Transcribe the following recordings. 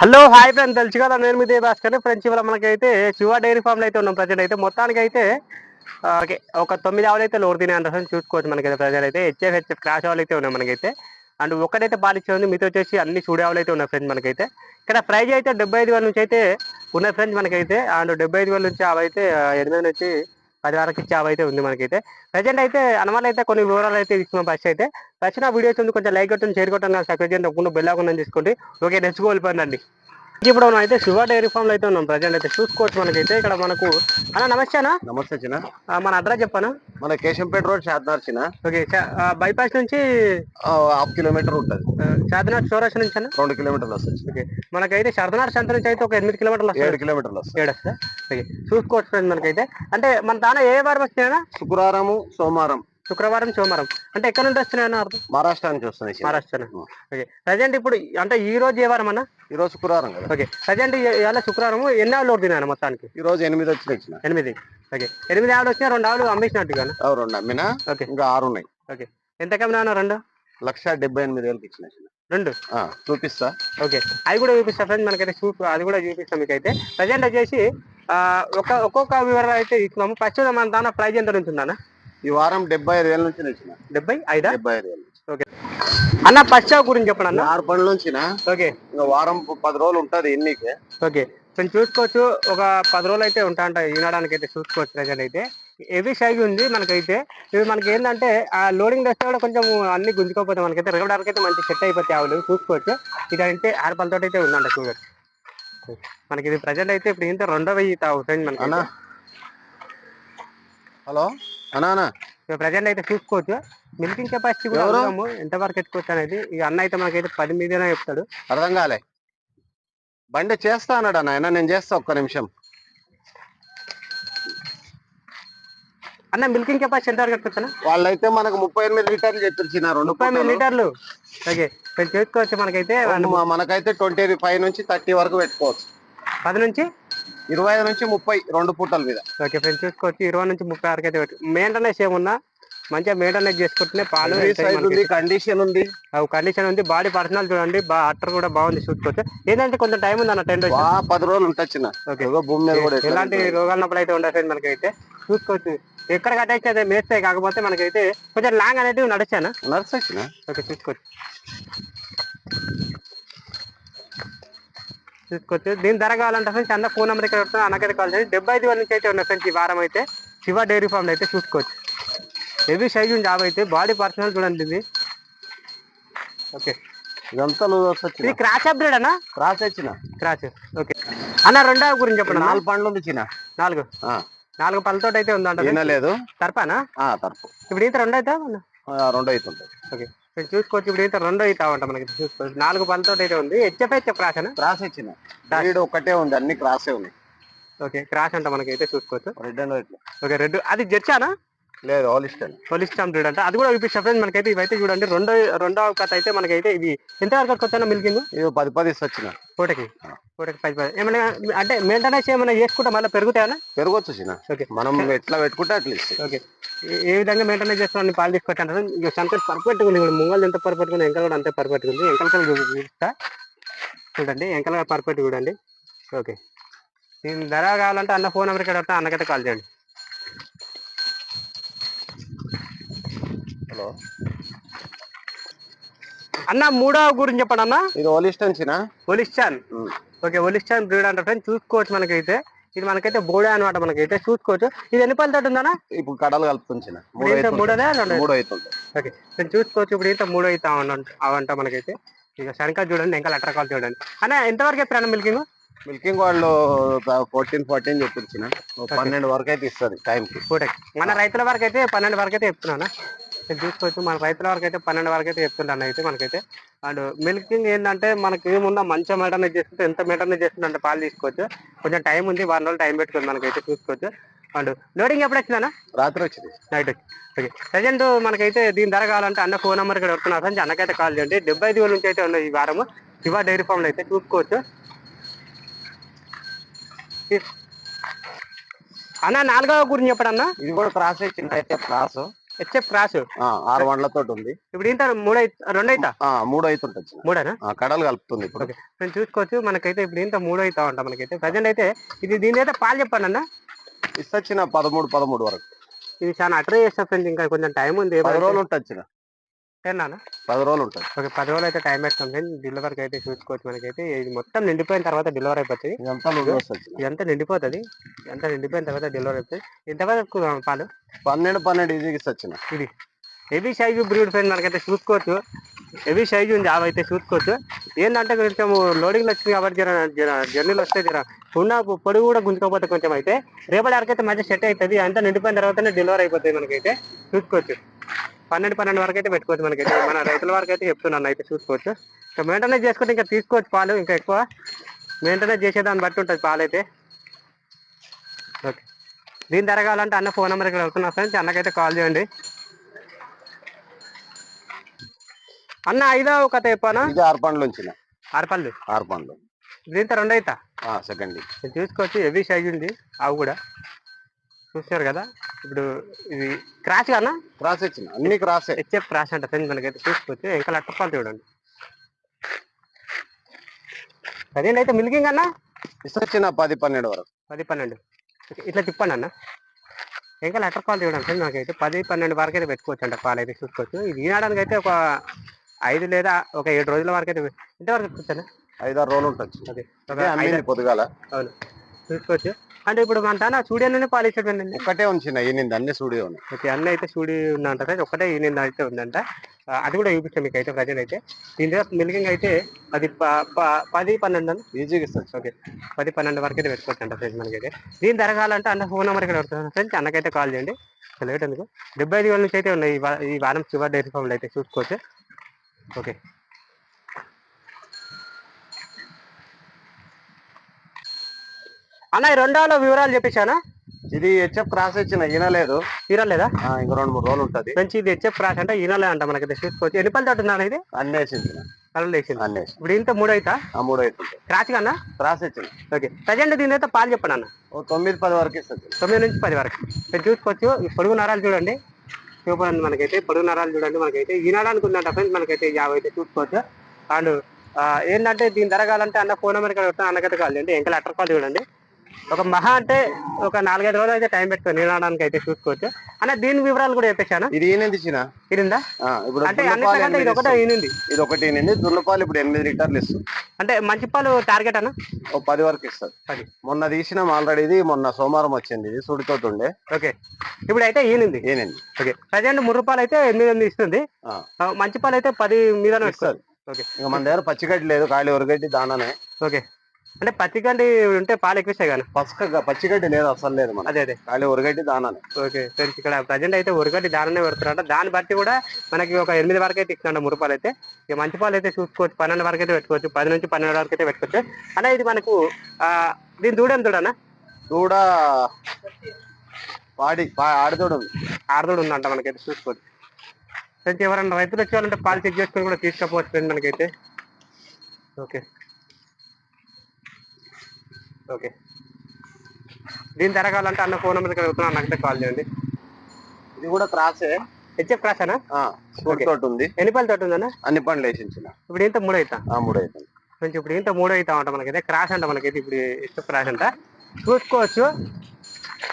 Hello hi friend తెలుసు కదా నేను మీ భాస్కర్ ఫ్రెండ్స్ ఇవాళ మనకైతే శివ డైరీ ఫామ్లో అయితే ఉన్నాం ప్రజెంట్ అయితే. మొత్తానికి అయితే ఓకే ఒక తొమ్మిది ఆవులు అయితే లోడ్ తినే అంత చూసుకోవచ్చు మనకైతే ప్రజెంట్ అయితే. హెచ్ఎఫ్ హెచ్ఎఫ్ క్రాష్ ఆవులు అయితే ఉన్నాయి మనకైతే. అండ్ ఒకటైతే బాలిచ్చే ఉంది మీతో వచ్చేసి అన్ని చూడే ఆవులు అయితే ఉన్నాయి ఫ్రెండ్స్ మనకైతే. ఇక్కడ ప్రైజ్ అయితే డెబ్బై ఐదు వేల నుంచి అయితే ఉన్నాయి ఫ్రెండ్స్ మనకైతే. అండ్ డెబ్బై ఐదు వేల నుంచి అవి అయితే ఎనిమిది నుంచి పది వరకు ఇచ్చే అవైతే అయితే ఉంది మనకైతే. ప్రజెంట్ అయితే అనమాలు అయితే కొన్ని వివరాలు అయితే ఇస్తున్నాం ఫస్ట్ అయితే. ఫస్ట్ నా వీడియోస్ ఉంది కొంచెం లైక్ కొట్టండి షేర్ కొట్టండి సబ్స్క్రైబ్ చేయండి తప్పకుండా బెల్ ఆకుండా తీసుకోండి. ఓకే నెక్స్ట్ వెళ్ళిపోయిందండి ఇప్పుడు మనం అయితే శివ డైరీ ఫామ్లో అయితే ఉన్నాం ప్రజెంట్ అయితే. చూసుకోవచ్చు మనకైతే. ఇక్కడ మనకు అన్న నమస్తే అన్న. నమస్తే చిన్న. మన అడ్రస్ చెప్పాను? మన కేశంపేట రోడ్ షాద్నార్ చిన్న. ఓకే బైపాస్ నుంచి హాఫ్ కిలోమీటర్ ఉంటుంది. చాదనాథ్ చౌరాస్ నుంచి అన్న? రెండు కిలోమీటర్లు వస్తుంది. ఓకే మనకైతే శరదనాథ్ సెంటర్ నుంచి అయితే ఒక ఎనిమిది కిలోమీటర్లు ఏడు కిలోమీటర్లు వస్తుంది. ఏడు వస్తుందా? ఓకే చూసుకోవచ్చు మనకైతే. అంటే మన తాన ఏ వారం వస్తున్నాయన్నా శుక్రవారము సోమవారం. శుక్రవారం సోమవారం. అంటే ఎక్కడ నుండి వస్తున్నాయన్న అర్థం? మహారాష్ట్ర నుంచి వస్తున్నాయి. మహారాష్ట్ర. ఓకే. ప్రజెంట్ ఇప్పుడు అంటే ఈ రోజు ఏ వారం అన్న? ఈ రోజు శుక్రవారం కదా. ఓకే. ప్రజెంట్ ఇవాళ శుక్రవారం ఎన్ని ఆవులు లోడ్ తిన్నాను మొత్తానికి? ఈ రోజు ఎనిమిది వచ్చినాయి చిన్న ఎనిమిది. ఓకే. ఎనిమిది ఆవులు వచ్చినా రెండు ఆవులు అమ్మేసినట్టుగా రెండు అమ్మినా? ఓకే. ఇంకా ఆరు ఉన్నాయి. ఓకే. ఎంత కమ్మినా రెండు? లక్ష డెబ్బై ఎనిమిది వేలకి ఇచ్చిన రెండు? ఆ, చూపిస్తా. ఓకే. అవి కూడా చూపిస్తా ఫ్రెండ్ మనకైతే చూపు అది కూడా చూపిస్తాం మీకు అయితే ప్రజెంట్ వచ్చేసి ఆ, ఒక ఒక్కొక్క వివరాలు అయితే ఇస్తున్నాము. ఫస్ట్ మన దాని ప్రైజ్ ఎంత నుంచి ఉందన్న ఈ వారం డెబ్బై ఐదు వేల నుంచి డెబ్బై ఐదా? డెబ్బై ఐదు వేల నుంచి. ఓకే. అన్న ఫస్ట్ గురించి చెప్పండి అన్న. ఆరు పనుల నుంచి ఓకే. ఇంకా వారం పది రోజులు ఉంటది ఎన్నికే. ఓకే. కొంచెం చూసుకోవచ్చు. ఒక పది రోజులు అయితే ఉంటా అంట వినడానికి అయితే చూసుకోవచ్చు ప్రజెంట్ అయితే. హెవీ సైజ్ ఉంది మనకైతే. ఇవి మనకి ఏంటంటే ఆ లోడింగ్ చేస్తే కూడా కొంచెం అన్ని గుంజుకోకపోతే మనకైతే రెగడానికి అయితే మంచి సెట్ అయిపోతాయి ఆవులు. చూసుకోవచ్చు. ఇది అయితే ఆరు పళ్ళతో అయితే ఉందంట చూడొచ్చు మనకి ఇది ప్రజెంట్ అయితే ఇప్పుడు ఇంత రెండో వెయ్యి థౌసండ్ మనకి హలో? అన్నా అన్నా. ప్రజెంట్ అయితే చూసుకోవచ్చు. మిల్కింగ్ కెపాసిటీ కూడా? అడుగుదాము ఎంత వరకు ఎత్తుకోవచ్చు అనేది ఇక అన్న అయితే మనకైతే పది మీదనే చెప్తాడు. అర్థం కాలే. బండి చేస్తా అన్నాడు అన్న. నేను చేస్తా ఒక్క నిమిషం. అన్న మిల్కింగ్ కెపాసిటీ ఎంత వరకు ఎత్తుకోవచ్చు వాళ్ళైతే మనకు ముప్పై ఎనిమిది లీటర్లు చెప్పిన రెండు ముప్పై ఎనిమిది. లీటర్లు. ఓకే. చూసుకోవచ్చు మనకైతే మనకైతే ట్వంటీ ఫైవ్ నుంచి థర్టీ వరకు పెట్టుకోవచ్చు. పది నుంచి? ఇరవై ఐదు నుంచి ముప్పై రెండు పూటల మీద. ఓకే ఫ్రెండ్స్ చూసుకోవచ్చు. ఇరవై నుంచి ముప్పై వరకు అయితే మెయింటెనెన్స్ ఏమున్నా మంచిగా మెయింటెనెన్స్ చేసుకుంటేనే పాలు ఉంది కండిషన్ ఉంది. కండిషన్ ఉంది బాడీ పర్సనల్ చూడండి అట్టర్ కూడా బాగుంది చూసుకోవచ్చు. ఏంటంటే కొంచెం టైం ఉంది అన్న టెన్ వా పది రోజులు ఉంటుంది ఎలాంటి రోగాల నొప్పులు అయితే ఉండదు ఫ్రెండ్ మనకైతే. చూసుకోవచ్చు. ఎక్కడ కట్టేసి అయితే మేస్తాయి కాకపోతే మనకైతే కొంచెం లాంగ్ అనేది నడిచాను? నడుస్తుంది చిన్న ఓకే చూసుకోవచ్చు. చూసుకోవచ్చు దీని ధర కావాలంటే ఫ్రెండ్స్ అన్న ఫోన్ నెంబర్ ఇక్కడ వస్తుంది అన్నకైతే కాల్ చేయండి. డెబ్బై ఐదు వేల నుంచి అయితే ఉన్నాయి ఫ్రెండ్స్ ఈ వారం అయితే. శివ డైరీ ఫామ్ అయితే చూసుకోవచ్చు. హెవీ సైజ్ ఉంది జాబ్ అయితే. బాడీ పర్సనల్ చూడండి ఇది. ఓకే. ఇదంతా ఇది క్రాచ్ అప్గ్రేడ్ అన్న? క్రాస్ వచ్చిన? క్రాచ్ ఓకే. అన్న రెండవ గురించి చెప్పండి. నాలుగు పండ్లు ఉంది చిన్న. నాలుగు. నాలుగు పళ్ళతోటి అయితే ఉందంట వినలేదు తర్పానా? తరపు. ఇప్పుడు ఇంత రెండు అవుతా రెండు అవుతుంటాయి ఓకే. మీరు చూసుకోవచ్చు ఇప్పుడు ఇంత రెండు ఉంటా మనకి చూసుకోవచ్చు. నాలుగు పళ్ళతోటి అయితే ఉంది. హెచ్ఎఫ్ హెచ్ఎఫ్ అన్న క్రాస్ వచ్చిన వీడు ఒక్కటే ఉంది అన్ని క్రాసే ఉన్నాయి. ఓకే క్రాష్ అంట మనకి అయితే చూసుకోవచ్చు. Red and white. Okay red. అది జెర్చానా లేదు పోలీస్ స్టాంప్ బ్రీడ్ అంటే అది కూడా చూపిస్తా ఫ్రెండ్స్ మనకైతే ఇవైతే చూడండి రెండో రెండో కథ అయితే మనకైతే ఇది. ఎంత వరకు వచ్చా మిల్కింగ్ ఇది పది పది వచ్చిన. పూటకి పూటకి పది పది. ఏమైనా అంటే మెయింటెనెన్స్ ఏమైనా చేసుకుంటే మళ్ళీ పెరుగుతాయనా పెరగొచ్చు చిన్న. ఓకే మనం ఎట్లా పెట్టుకుంటే అట్లా ఓకే ఏ- విధంగా మెయింటెనెన్స్ చేస్తామని పాలు తీసుకొచ్చి అంటారు ఇక సంతోష్ పర్ఫెక్ట్ ఉంది ఇప్పుడు ముంగల్ ఎంత పర్ఫెక్ట్ ఉంది ఎంకల్ కూడా అంతే పర్ఫెక్ట్ ఉంది ఎంకల్ కల్ చూపిస్తా చూడండి ఎంకల్ పర్ఫెక్ట్ చూడండి. ఓకే దీని ధర కావాలంటే అన్న ఫోన్ నెంబర్ ఇక్కడ వస్తే అన్నకైతే కాల్ చేయండి హలో అన్న మూడో గురించి చెప్పండి అన్న. ఇది ఓలిస్టన్ చిన్న ఒలిస్టాన్ ఓకే ఒలిస్టాన్ బ్రీడ్ అంటే ఫ్రెండ్స్. చూసుకోవచ్చు మనకైతే. ఇది మనకైతే బోడే అనమాట మనకైతే. చూసుకోవచ్చు. ఇది ఎన్ని పళ్ళతో ఉందన్నా? ఇప్పుడు కడలు కలుపుతుంది మూడు. మూడోదా? మూడు ఓకే నేను చూసుకోవచ్చు. ఇప్పుడు ఇంత మూడో అవుతా అవంట మనకైతే. ఇక శనక చూడండి ఇంకా లెటర్ కాల్ చూడండి. అన్న ఎంతవరకు చెప్తాను మిల్కింగ్ మిల్కింగ్ వాళ్ళు ఫోర్టీన్ ఫోర్టీన్ చెప్పించిన పన్నెండు వరకు అయితే ఇస్తుంది టైంకి మన రైతుల వరకు అయితే పన్నెండు వరకు అయితే చెప్తున్నాను నేను చూసుకోవచ్చు మన రైతుల వరకు అయితే పన్నెండు వరకు అయితే చెప్తుంటాను అయితే మనకైతే. అండ్ మిల్కింగ్ ఏంటంటే మనకి ఏముందా మంచిగా మెయింటైన్ చేసుకుంటే ఎంత మెయింటైన్ చేసుకుంటే అంత పాలు తీసుకోవచ్చు. కొంచెం టైం ఉంది వారం రోజులు టైం పెట్టుకుంది మనకైతే చూసుకోవచ్చు. అండ్ లోడింగ్ ఎప్పుడు వచ్చిందన్నా? రాత్రి వచ్చింది. నైట్ వచ్చి ఓకే. ప్రజెంట్ మనకైతే దీని ధర కావాలంటే అన్న ఫోన్ నెంబర్ ఇక్కడ వస్తున్నా సంచి అన్నకైతే కాల్ చేయండి. డెబ్బై ఐదు వేల నుంచి అయితే ఉన్నాయి ఈ వారము. శివ డైరీ ఫామ్లో అయితే చూసుకోవచ్చు. అన్న నాలుగవ గురించి చెప్పండి అన్న ఇది కూడా క్రాస్ చిన్న అయితే క్రాస్. HF cross. ఆరు వండ్లతో ఉంది. ఇప్పుడు ఇంత మూడు రెండు అవుతా మూడు అవుతుంటది. మూడేనా కడలు కలుపుతుంది ఇప్పుడు. నేను చూసుకోవచ్చు మనకైతే ఇప్పుడు ఇంత మూడు అవుతా ఉంటా మనకైతే. ప్రజెంట్ అయితే ఇది దీని అయితే పాలు చెప్పండి అన్న. ఇస్తొచ్చిన పదమూడు పదమూడు వరకు. ఇది చాలా అట్రా చేసిన ఫ్రెండ్స్ ఇంకా కొంచెం టైం ఉంది. పది రోజులు ఉంటుంది ఏమన్నా పది రోజులు ఉంటుంది. ఓకే పది రోజులు అయితే టైం ఫ్రెండ్స్ డెలివరీకి అయితే చూసుకోవచ్చు మనకైతే. ఇది మొత్తం నిండిపోయిన తర్వాత డెలివరీ అయిపోతుంది. ఇదంతా నిండిపోతుంది. ఇదంతా నిండిపోయిన తర్వాత డెలివరీ అవుతుంది ఎంతవరకు పాలు? పన్నెండు పన్నెండు ఈజీకి ఇస్తొచ్చిన. ఇది. హెవీ సైజు బ్రీడ్ ఫ్రెండ్ మనకైతే చూసుకోవచ్చు. హెవీ సైజు ఉంది అవి అయితే చూసుకోవచ్చు. ఏంటంటే కొంచెం లోడింగ్లు వచ్చింది కాబట్టి జర జర జర్నీలు వస్తాయి జర. ఉన్న పొడుగు కూడా గుంజుకోకపోతే కొంచెం అయితే రేపటి వరకు అయితే మంచి సెట్ అవుతుంది అంతా నిండిపోయిన తర్వాతనే డెలివరీ అయిపోతుంది మనకైతే. చూసుకోవచ్చు. పన్నెండు పన్నెండు వరకు అయితే పెట్టుకోవచ్చు మనకైతే. మన రైతుల వరకు అయితే చెప్తున్నాను అయితే చూసుకోవచ్చు. ఇంకా మెయింటెనెన్స్ చేసుకుంటే ఇంకా తీసుకోవచ్చు పాలు ఇంకా ఎక్కువ. మెయింటెనెన్స్ చేసేదాన్ని బట్టి ఉంటుంది పాలు అయితే. ఓకే. దీని ధర కావాలంటే అన్న ఫోన్ నెంబర్ ఇక్కడ అవుతున్నా ఫ్రెండ్స్. అన్నకైతే కాల్ చేయండి. అన్న ఐదో ఒక చెప్పానా ఆరు పండ్లు ఉంచిన. ఆరు పళ్ళు ఆరు పండ్లు. దీంతో రెండు అవుతా సెకండ్ చూసుకోవచ్చు హెవీ సైజ్ ఉంది. అవి కూడా. చూస్తున్నారు కదా? ఇప్పుడు ఇది క్రాచ్ కన్నా క్రాస్ ఇచ్చిన అన్ని క్రాసే హెచ్ఎఫ్ క్రాష్ అంట ఫ్రెండ్స్ మనకైతే చూసుకోవచ్చు ఇంకా లట్టపాలు చూడండి. అదేంటి అయితే మిల్కింగ్ అన్న? ఇస్తొచ్చిన పది పన్నెండు వరకు. పది పన్నెండు. ఇట్లా తిప్పండి అన్న. ఇంకా లెటర్ పాలు చూడండి ఫ్రెండ్ నాకైతే పది పన్నెండు వరకు అయితే పెట్టుకోవచ్చు అంట పాలు అయితే చూసుకోవచ్చు. ఇది ఈనాడానికి అయితే ఒక ఐదు లేదా ఒక ఏడు రోజుల వరకు అయితే ఇంతవరకు పెట్టుకోవచ్చా ఐదారు రోజులు ఉంటుంది. ఐదు పొద్దుగాల. అవును. చూసుకోవచ్చు. అంటే ఇప్పుడు మన తాన స్టూడియోలోనే పాలు ఇచ్చేటండి ఒక్కటే ఉంచిన ఈనింది అన్ని స్టూడియో ఉన్నాయి. ఓకే అన్న అయితే స్టూడియో ఉందంట ఒకటే ఈయన అయితే ఉందంట. అది కూడా చూపిస్తాం మీకు అయితే ప్రజెంట్ అయితే. దీని దగ్గర మిల్కింగ్ అయితే అది పది పన్నెండు అన్న? ఈజీగా ఇస్తొచ్చు ఓకే పది పన్నెండు వరకు అయితే పెట్టుకోవచ్చు అంట ఫ్రెండ్స్ మనకైతే. దీని ధర కావాలంటే అన్న ఫోన్ నెంబర్ ఇక్కడ పెడుతున్నాను ఫ్రెండ్స్ అన్నకైతే కాల్ చేయండి. లేట్ ఎందుకు? డెబ్బై ఐదు వేల నుంచి అయితే ఉన్నాయి ఈ వారం చివరి డైరీ ఫామ్లో అయితే చూసుకోవచ్చు. ఓకే. అన్న ఈ రెండోలో వివరాలు చెప్పేశానా? ఇది హెచ్ఎఫ్ క్రాస్ ఇచ్చిన ఈనలేదు. ఆ, ఇంకో రెండు మూడు రోజులు ఉంటది. ఫ్రెండ్స్ ఇది హెచ్ఎఫ్ క్రాష్ అంటే ఈనలే అంట మనకైతే చూసుకోవచ్చు ఎన్ని పళ్ళు తోటి ఇది? అన్ని వేసించిన కళ్ళు వేసింది అన్ని ఇప్పుడు ఇంత మూడు అవుతా ఆ మూడు అవుతుంటాయి క్రాచ్ కన్నా క్రాస్ ఇచ్చిన ఓకే. ప్రజెంట్ దీని అయితే పాలు చెప్పండి అన్న. ఓ తొమ్మిది పది వరకు ఇస్తుంది. తొమ్మిది నుంచి పది వరకు. మీరు చూసుకోవచ్చు. ఈ పొడుగు నరాలు చూడండి. చూపండి మనకైతే. పొడుగు నరాలు చూడండి మనకైతే. ఈనాడానికి ఉందంట ఫ్రెండ్స్ మనకైతే యాభై అయితే చూసుకోవచ్చు. అండ్ ఏంటంటే దీని ధర కావాలంటే అన్న ఫోన్ నెంబర్ ఇక్కడ అన్నకైతే కాల్ చేయండి ఇంకా లెటర్ కాల్ చూడండి. ఒక మహా అంటే ఒక నాలుగైదు రోజులు అయితే టైం పెట్టుకొని ఈనాడానికి అయితే చూసుకోవచ్చు. అన్న దీని వివరాలు కూడా చెప్పేశాను? ఇది ఈనింది ఇచ్చిన ఇరిందా ఇప్పుడు అంటే దున్నపాలు అన్నిటికంటే ఇది ఎనిమిది ఒకటే ఇస్తుంది. ఈనింది ఇది ఒకటి ఈనింది దున్నపాలు ఇప్పుడు ఎనిమిది లీటర్లు ఇస్తుంది. అంటే మంచి పాలు టార్గెట్ అన్న? ఓ పది వరకు ఇస్తుంది. పది. మొన్న తీసినాం ఆల్రెడీ ఇది మొన్న సోమవారం వచ్చింది ఇది సుడితోటి ఉండే ఓకే. ఇప్పుడు అయితే ఈనింది. ఈనింది. ఓకే. ప్రజెంట్ మూడు రూపాయలు అయితే ఎనిమిది ఎనిమిది ఇస్తుంది. ఆ, ఆ, మంచి పాలు అయితే పది మీద ఇస్తుంది. ఓకే. ఇంకా మన దగ్గర పచ్చిగడ్డి లేదు ఖాళీ ఉరగడ్డి దానానే ఓకే. అంటే పచ్చిగండి ఉంటే పాలు ఎక్కువ ఇస్తాయి కానీ. పసుక పచ్చిగడ్డి లేదు అసలు లేదు మన అదే అదే. ఖాళీ ఉరగడ్డి దానానే. ఓకే ఫ్రెండ్స్ ఇక్కడ ప్రజెంట్ అయితే ఉరగడ్డి దాననే పెడుతున్నారంట. దాన్ని బట్టి కూడా మనకి ఒక ఎనిమిది వరకు అయితే ఇస్తున్నాడు మూడు పాలు అయితే. ఇక మంచి పాలు అయితే చూసుకోవచ్చు. పన్నెండు వరకు అయితే పెట్టుకోవచ్చు. పది నుంచి పన్నెండు వరకు అయితే పెట్టుకోవచ్చు. అన్న ఇది మనకు దీని దూడేం దూడనా దూడ పాడి పా- ఆడిదోడు ఉంది. ఆరుదోడు ఉందంట మనకైతే చూసుకోవచ్చు. ఫ్రెండ్స్ ఎవరైనా రైతులు వచ్చేవాళ్ళంటే పాలు చెక్ చేసుకొని కూడా తీసుకపోవచ్చు ఫ్రెండ్ మనకైతే. ఓకే. ఓకే. దీని ధర కావాలంటే అన్న ఫోన్ నెంబర్ కలుగుతున్నాను నాకైతే కాల్ చేయండి. ఇది కూడా క్రాసే. హెచ్ఎఫ్ క్రాస్ అన్న తోటి ఉంది. ఎన్ని పళ్ళు తోటి ఉందన్న? అన్ని పండ్లు వేసించిన. ఇప్పుడు ఇంత మూడు అవుతా ఆ మూడు అవుతుంది కొంచెం ఇప్పుడు ఇంత మూడు అవుతా అంట మనకైతే? క్రాష్ అంట మనకైతే ఇప్పుడు హెచ్ఎఫ్ క్రాష్ అంట. చూసుకోవచ్చు.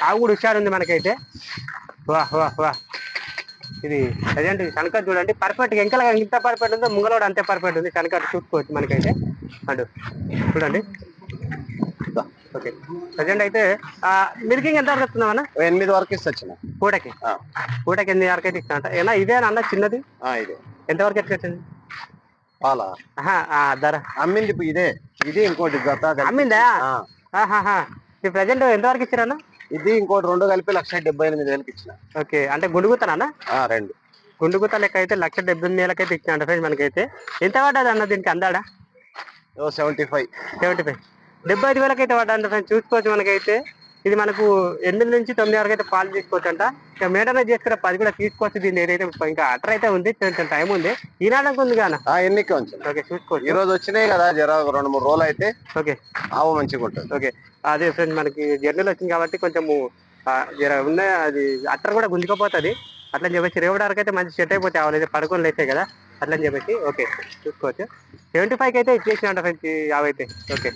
ఆవు కూడా హుషారు ఉంది మనకైతే. వా వా వా. ఇది ప్రజెంట్ శనకట్ చూడండి. పర్ఫెక్ట్ ఎంకల ఇంత పర్ఫెక్ట్ ఉందో ముంగలోడు అంతే పర్ఫెక్ట్ ఉంది. శనకట్ చూసుకోవచ్చు మనకైతే. అటు చూడండి. ఓకే. ప్రజెంట్ అయితే మిల్కింగ్ ఎంత వరకు ఓ ఎనిమిది వరకు ఇస్తొచ్చిన పూటకి పూటకి ఎనిమిది వరకు అయితే ఇస్తా ఏనా ఇదే అన్న చిన్నది? ఇదే. ఎంతవరకు ఎత్తుకొచ్చింది పాలా. ధర. అమ్మింది ఇప్పుడు ఇదే. ఇది ఇంకోటి జత. అమ్మిందా? ఈ ప్రజెంట్ ఎంతవరకు ఇచ్చారన్న ఇది ఇంకోటి రెండు కలిపి లక్ష డెబ్బై ఎనిమిది వేలకి ఇచ్చిన. ఓకే. అంటే గుండుగుతానా రెండు. గుండుగుత లెక్క అయితే లక్ష డెబ్బై ఎనిమిది వేలకైతే ఇచ్చిన ఫ్రెండ్స్ మనకైతే. ఎంత పడ్డది అన్న దీనికి అందాడా? ఓ సెవెంటీ ఫైవ్. Seventy five. డెబ్బై ఐదు వేలకైతే పడ్డా ఫ్రెండ్స్ చూసుకోవచ్చు మనకైతే. ఇది మనకు ఎనిమిది నుంచి తొమ్మిది వరకు అయితే పాలు తీసుకోవచ్చు అంట ఇక మేడనే చేసుకునే పది కూడా తీసుకోవచ్చు దీన్ని ఏదైతే ఇంకా అటర్ అయితే ఉంది కొంచెం టైం ఉంది. ఈనాడానికి ఉంది కానీ ఎన్నికే ఓకే చూసుకోవచ్చు. ఈ రోజు వచ్చినాయి కదా జర రెండు మూడు రోజులు అయితే ఓకే. ఆవు మంచిగా ఉంటుంది. ఓకే. అదే ఫ్రెండ్ మనకి జర్నీలో వచ్చింది కాబట్టి కొంచెము జర ఉన్న అది అట్టర్ కూడా గుంజుకపోతుంది. అట్లని చెప్పేసి రేవడి వరకు అయితే మంచి సెట్ అయిపోతాయి ఆవులు. అయితే పడుకొని లేచాయి కదా అట్లని చెప్పేసి ఓకే చూసుకోవచ్చు. సెవెంటీ ఫైవ్కి అయితే ఇచ్చేసిన ఫ్రెండ్స్ అయితే. ఓకే.